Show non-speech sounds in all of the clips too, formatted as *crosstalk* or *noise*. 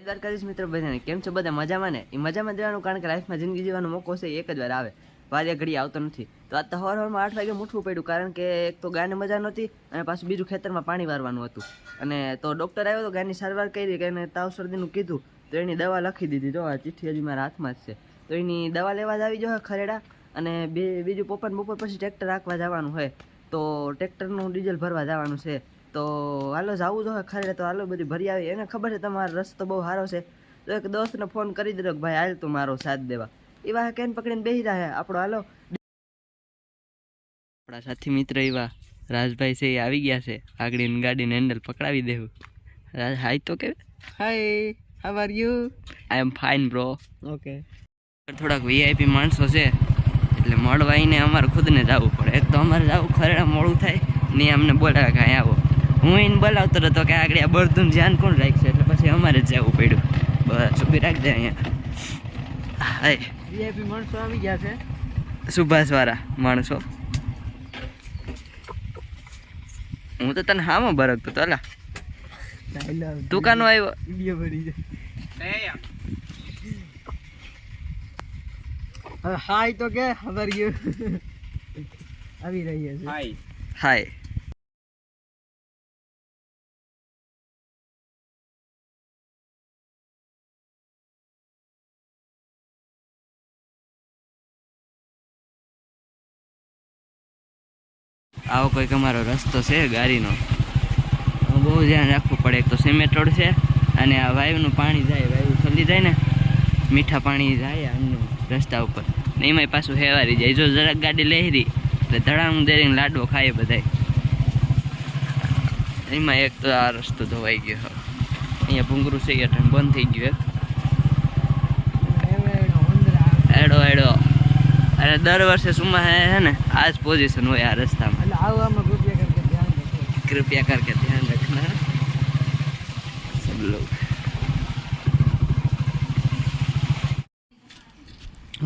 દ્વારકાધીશ મિત્રો, બધાને કેમ છો? બધા મજામાં ને? એ મજામાં દેવાનું કારણ કે લાઈફમાં જિંદગી જીવવાનો મોકો છે, એક જ વાર આવે. વારે ઘડી આવતો નથી. તો આ તો સવાર આઠ વાગે મૂઠવું પડ્યું કારણ કે એક તો ગાયને મજા નહોતી અને પાછું બીજું ખેતરમાં પાણી વારવાનું હતું. અને તો ડૉક્ટર આવ્યો તો ગાયની સારવાર કરી કે એને તાવ શરદીનું કીધું. તો એની દવા લખી દીધી. જો, આ ચિઠ્ઠી હજી મારા હાથમાં જ છે. તો એની દવા લેવા જ આવી જો ખરેડા અને બે, બીજું પોપન બપોર પછી ટ્રેક્ટર રાખવા જવાનું હોય. તો ટ્રેક્ટરનું ડીઝલ ભરવા જવાનું છે. તો હાલો જવું જોઈએ ખરે તો હાલો બધી ભરી આવી. એને ખબર છે તમારો રસ્તો બહુ સારો છે. તો એક દોસ્તને ફોન કરી દીધો કે ભાઈ હાલ તું મારો સાથ દેવા. એવા કેન પકડીને બેસી રહ્યા આપણો હાલો. આપણા સાથી મિત્ર એવા રાજભાઈ છે એ આવી ગયા છે. આગળ ગાડીને હેન્ડલ પકડાવી દેવું. રાજ હાય તો કે hi how are you I am fine bro okay થોડાક વીઆઈપી માણસો છે એટલે મળવાઈને અમારે ખુદને જવું પડે. એક તો અમારે જવું ખરેડા મોડું થાય. ને અમને બોલાવે કાંઈ આવો. હું એને બોલાવતો હતો કે આગળ આ બળદું ધ્યાન કોણ રાખશે? એટલે પછી અમારે જ જવું પડ્યું. બસ ઊભી રાખજે અહીંયા. હાય. વીઆઈપી માણસો આવી ગયા છે. સુભાષવાળા માણસો. હું તો તને હામાં બરકતો તો અલા. તું કાનો આવ્યો. વીડિયો ભરી જાય. હાય તો કે ખબર ગયું *laughs* આવી રહ્યા છે. હાય. હાય. આવો કોઈક અમારો રસ્તો છે ગાડીનો. બહુ ધ્યાન રાખવું પડે. એક તો સિમેન્ટ રોડ છે અને આ વાયુનું પાણી જાય, વાયુ ખલી જાય ને, મીઠા પાણી જાય આમનું રસ્તા ઉપર. ને એમાંય પાછું હેવારી જાય. જો જરાક ગાડી લહેરી, એટલે ધડામ દેરીને લાડવો ખાય બધાય. એમાં એક તો આ રસ્તો ધોવાઈ ગયો. અહીંયા ભૂંગરું છે, એ બંધ થઈ ગયું, એક. અરે દર વર્ષે સુમા હે ને આ જ પોઝિશન હોય આ રસ્તામાં. કૃપયા કરકે ધ્યાન રખના. સબ લોગ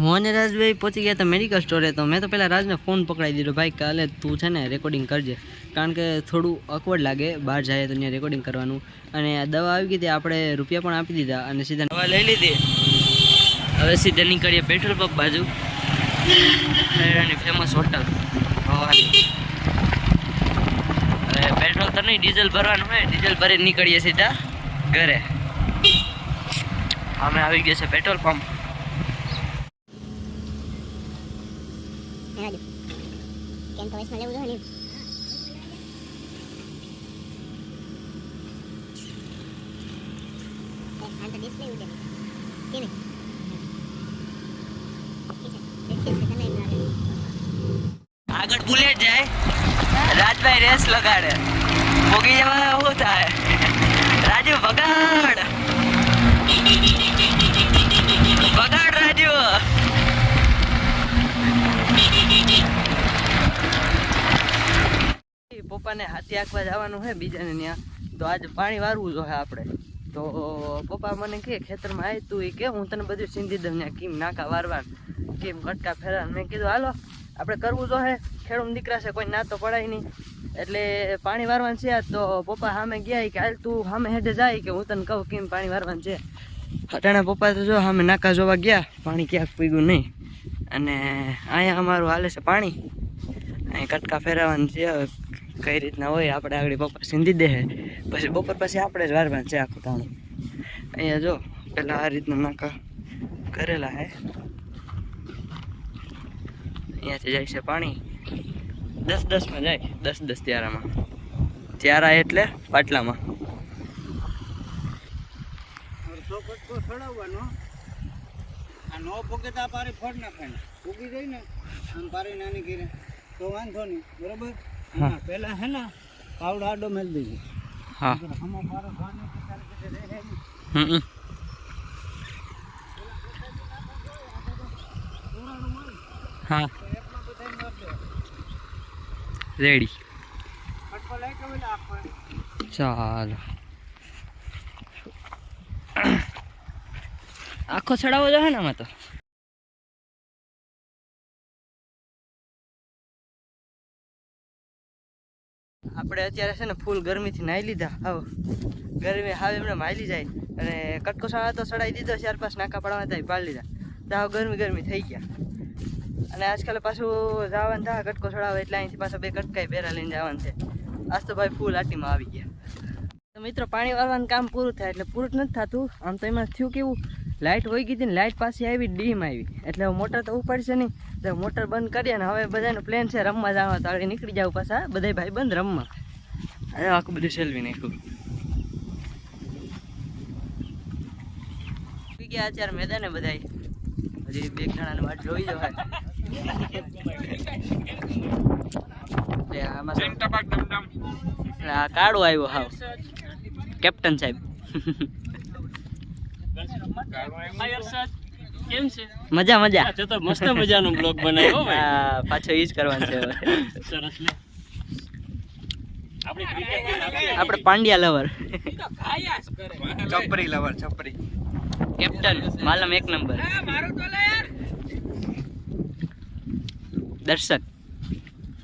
મોહન રાજભાઈ પહોંચી ગયા હતા મેડિકલ સ્ટોરે તો મેં તો પહેલાં રાજને ફોન પકડાવી દીધો ભાઈ કાલે તું છે ને રેકોર્ડિંગ કરજે. કારણ કે થોડું અકવર્ડ લાગે બહાર જાય તો ત્યાં રેકોર્ડિંગ કરવાનું. અને દવા આવી ગઈ તે આપણે રૂપિયા પણ આપી દીધા અને સીધા દવા લઈ લીધી. હવે સીધા નીકળીએ પેટ્રોલ પંપ બાજુ. ફેમસ હોટલ હવે પેટ્રોલ તો નહીં ડીઝલ ભરવાનું હોય ડીઝલ ભરી નીકળીએ સીધા ઘરે. અમે આવી ગયા છે પેટ્રોલ પંપ કેમ તો લેવું જોઈએ ને ડિસ્પ્લે ઉડે કે નહીં? આગળ બુલેટ જાય, રાજભાઈ રેસ લગાડે. ભોગી જવા શું થાય? રાજુ ભગાડ ભગાડ રાજુ! પપ્પાને હાથી આંકવા જવાનું છે બીજાને ત્યાં. તો આજે પાણી વારવું જોઈએ આપણે. તો પપ્પા મને કે ખેતરમાં આવી તું એ કે, હું તને બધું સિંધી દઉં ત્યાં કેમ નાકા વારવા કેમ કટકા ફેરવા મેં કીધું, હાલો, આપણે કરવું જોઈએ ખેડૂત દીકરા છે, કોઈ ના તો પડાય નહીં. એટલે પાણી વારવાનું છે તો પપ્પા સામે ગયા કે, હાલ તું સામે હેઠે જાય કે, હું તને કહું કેમ પાણી વારવાનું છે. હટાણા પપ્પા તો જો સામે નાકા જોવા ગયા, પાણી ક્યાંક પીગું નહીં. અને અહીંયા અમારું હાલે છે પાણી. અહીં કટકા ફેરવવાનું છે કઈ રીતના હોય આપણે આગળ પપ્પા સિંધી દે પછી બપોર પછી આપણે જ વારવાનું છે આખું તાણું. અહીંયા જો પહેલાં આ રીતના નાકા કરેલા હે. અહીંયાથી જાય છે પાણી. દસ દસમાં જાય. દસ દસ ત્યારામાં. ત્યારા એટલે પાટલામાં. આ નો પોકે તો આ પારી ફોડ નાખવાની ઉગી જાય ને આમ પારી નાની કરી તો વાંધો નહીં બરોબર? હા. પહેલા હે ને પાવડો આડો મેળ દેજો. હા. પારો રહે હમ હા તો એકમાં બધાય માર દે રેડી ચાલો. આખો ચડાવો જોઈએ ને તો. આપણે અત્યારે છે ને ફૂલ ગરમીથી નાહી લીધા. આવો. ગરમી હાવ એમને માયલી જાય. અને કટકો શાળા તો સડાઈ દીધો, ચાર પાંચ નાકા પડવા હતા પાડી લીધા. તો ગરમી ગરમી થઈ ગયા. અને આજકાલ પાછું જવાનું થાય કટકો ચડાવે એટલે અહીંથી પાછા બે કટકાઈ પહેરા લઈને જવાનું છે. આજ તો ભાઈ ફૂલ આટીમાં આવી ગયા. તો મિત્રો, પાણી વાળવાનું કામ પૂરું થાય એટલે પૂરું નથી થતું. આમ તો એમાં થયું કેવું લાઇટ વહી ગઈ હતી ને લાઇટ પાછી આવી, ડીમ આવી. એટલે મોટર તો ઉપાડશે નહીં. તો મોટર બંધ કરીએ ને હવે બધાનો પ્લેન છે રમવા જવા તો આગળ નીકળી જાવ પાછા બધા ભાઈ બંધ રમવા. અને આખું બધું સેલવી નાખ્યું. ગયા અત્યારે મેદાને બધાય. હજી બે જણાને વાટ જોઈ જવાય. તો- આ કાળો આવ્યો હાવ. કેપ્ટન સાહેબ. મજા મજા. તો તો મસ્ત મજાનો બ્લોગ બનાવ્યો હા, પાછો ઈ જ કરવાનું છે સરસ લે આપણે પાંડ્યા લવર. છપરી લવર છપરી. કેપ્ટન માલમ એક નંબર. દર્શક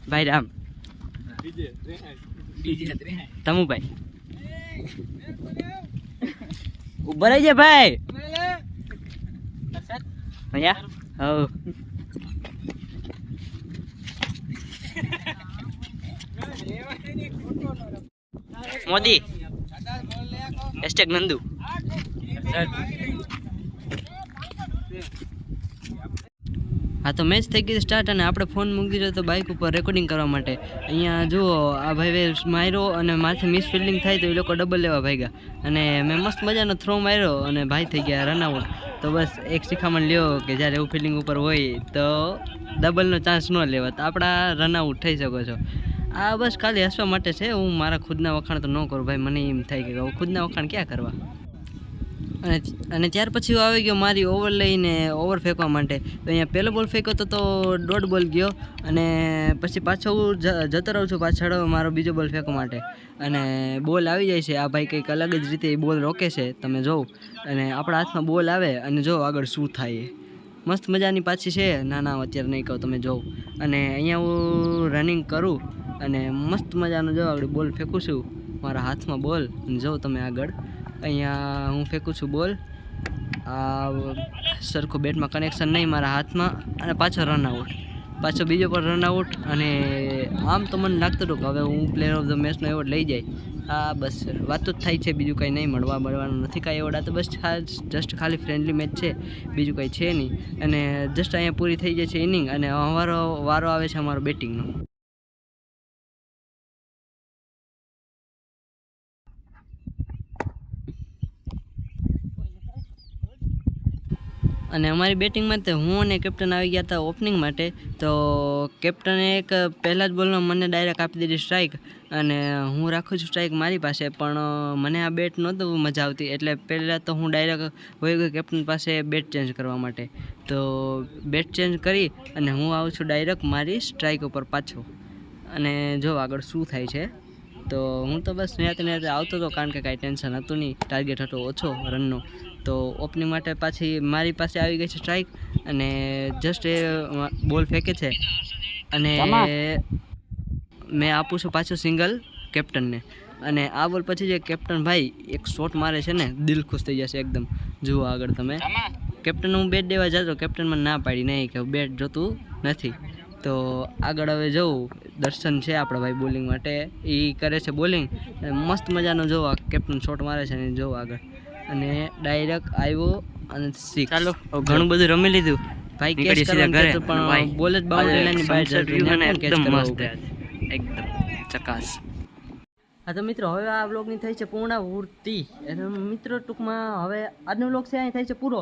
ભાઈ રામ. તમુભાઈ. ઊભા રહી છે ભાઈ. અહીંયા? હવ. મોદી. હેશટેગ નંદુ. હા, તો મેચ થઈ ગઈ સ્ટાર્ટ અને આપણે ફોન મૂકી દીધો તો બાઇક ઉપર રેકોર્ડિંગ કરવા માટે. અહીંયા જુઓ, આ ભાઈ માર્યો અને માથે મિસ ફિલ્ડિંગ થાય તો એ લોકો ડબલ લેવા ભાગ્યા. અને મેં મસ્ત મજાનો થ્રો માર્યો અને ભાઈ થઈ ગયા રનઆઉટ તો બસ એક શિખામણ લ્યો કે જ્યારે એવું ફિલ્ડિંગ ઉપર હોય તો ડબલનો ચાન્સ ન લેવા તો આપણા રનઆઉટ થઈ શકો છો. આ બસ ખાલી હસવા માટે છે. હું મારા ખુદના વખાણ તો ન કરું ભાઈ. મને એમ થાય કે ખુદના વખાણ ક્યાં કરવા? અને અને ત્યાર પછી આવી ગયો મારી ઓવર લઈને ઓવર ફેંકવા માટે. તો અહીંયા પહેલો બોલ ફેંક્યો તો તો દોઢ બોલ ગયો અને પછી પાછો હું જતો રહું છું પાછળ મારો બીજો બોલ ફેંકવા માટે. અને બોલ આવી જાય છે. આ ભાઈ કંઈક અલગ જ રીતે એ બોલ રોકે છે. તમે જોવ. અને આપણા હાથમાં બોલ આવે અને જો આગળ શું થાય મસ્ત મજાની પાછી છે. ના ના, અત્યારે નહીં કહું, તમે જોવ. અને અહીંયા હું રનિંગ કરું અને મસ્ત મજાનો જો આગળ બોલ ફેંકું છું. મારા હાથમાં બોલ અને જો તમે આગળ અહીંયા હું ફેંકું છું, બોલ. આ સરખું બેટમાં કનેક્શન નહીં મારા હાથમાં અને પાછો રન આઉટ પાછો બીજો પણ રનઆઉટ અને આમ તો મને લાગતું હતું કે હવે હું પ્લેયર ઓફ ધ મેચનો એવોર્ડ લઈ જાય. આ બસ વાતો જ થાય છે, બીજું કંઈ નહીં મળવા મળવાનું નથી કાંઈ એવોર્ડ આ તો બસ જસ્ટ ખાલી ફ્રેન્ડલી મેચ છે, બીજું કંઈ છે નહીં. અને જસ્ટ અહીંયા પૂરી થઈ જાય છે ઇનિંગ અને અમારો વારો આવે છે અમારો બેટિંગનો અને અમારી બેટિંગમાં તો હું અને કેપ્ટન આવી ગયા હતા ઓપનિંગ માટે, તો કેપ્ટને એક પહેલા જ બોલમાં મને ડાયરેક્ટ આપી દીધી સ્ટ્રાઇક અને હું રાખું છું સ્ટ્રાઇક મારી પાસે, પણ મને આ બેટ નહોતું મજા આવતી. એટલે પહેલાં તો હું ડાયરેક્ટ વહી ગયો કેપ્ટન પાસે બેટ ચેન્જ કરવા માટે. તો બેટ ચેન્જ કરી અને હું આવું છું ડાયરેક્ટ મારી સ્ટ્રાઇક ઉપર પાછો. અને જો આગળ શું થાય છે, તો હું તો બસ ન્યાતે ન્યાતે આવતો હતો, કારણ કે કાંઈ ટેન્શન હતું નહીં. ટાર્ગેટ હતો ઓછો રનનો તો ઓપનિંગ માટે પાછી મારી પાસે આવી ગઈ છે સ્ટ્રાઇક અને જસ્ટ એ બોલ ફેંકે છે. અને મેં આપું છું પાછું સિંગલ કેપ્ટનને. અને આ બોલ પછી જે કેપ્ટન ભાઈ એક શોટ મારે છે ને દિલ ખુશ થઈ જશે એકદમ. જુઓ આગળ તમે. કેપ્ટન હું બેટ દેવા જતો કેપ્ટનમાં ના પાડી નહીં કે બેટ જોતું નથી. તો આગળ હવે જવું. દર્શન છે આપણા ભાઈ બોલિંગ માટે. એ કરે છે બોલિંગ. મસ્ત મજાનો જોવા કેપ્ટન શોટ મારે છે ને જોવા આગળ. અને ડાયરેક્ટ આવ્યો અને સિક્સ ચાલો ઘણું બધું રમી લીધું. ભાઈ કેચ કરવાનું ઘરે. પણ બોલ જ બાઉન્ડરી લાઈનની બહાર જતો એકદમ મસ્ત એકદમ ચકાસ. હા તો મિત્રો હવે આ વ્લોગની થઈ છે પૂર્ણાવૃત્તિ એટલે મિત્રો ટૂંકમાં હવે આજનો વ્લોગ છે અહીં થાય છે પૂરો.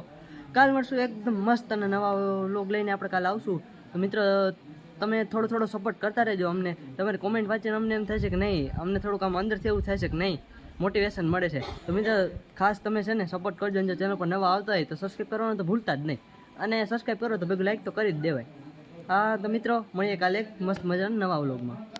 કાલ મળશું એકદમ મસ્ત અને નવા વ્લોગ લઈને આપણે કાલ આવશું. તો મિત્રો તમે થોડો થોડો સપોર્ટ કરતા રહેજો અમને. તમારી કોમેન્ટ વાંચીને અમને એમ થાય છે કે નહીં? અમને થોડુંક આમ અંદરથી એવું છે કે નહીં? મોટિવેશન મળે છે. તો મિત્રો, ખાસ તમે છે ને સપોર્ટ કરજો અને જો ચેનલ પર નવા આવતા હોય તો સબસ્ક્રાઈબ કરવાનું તો ભૂલતા જ નહીં. અને સબસ્ક્રાઈબ કરો તો ભેગું લાઈક તો કરી જ દેવાય. હા, તો મિત્રો, મળીએ કાલે મસ્ત મજાના નવા વ્લોગમાં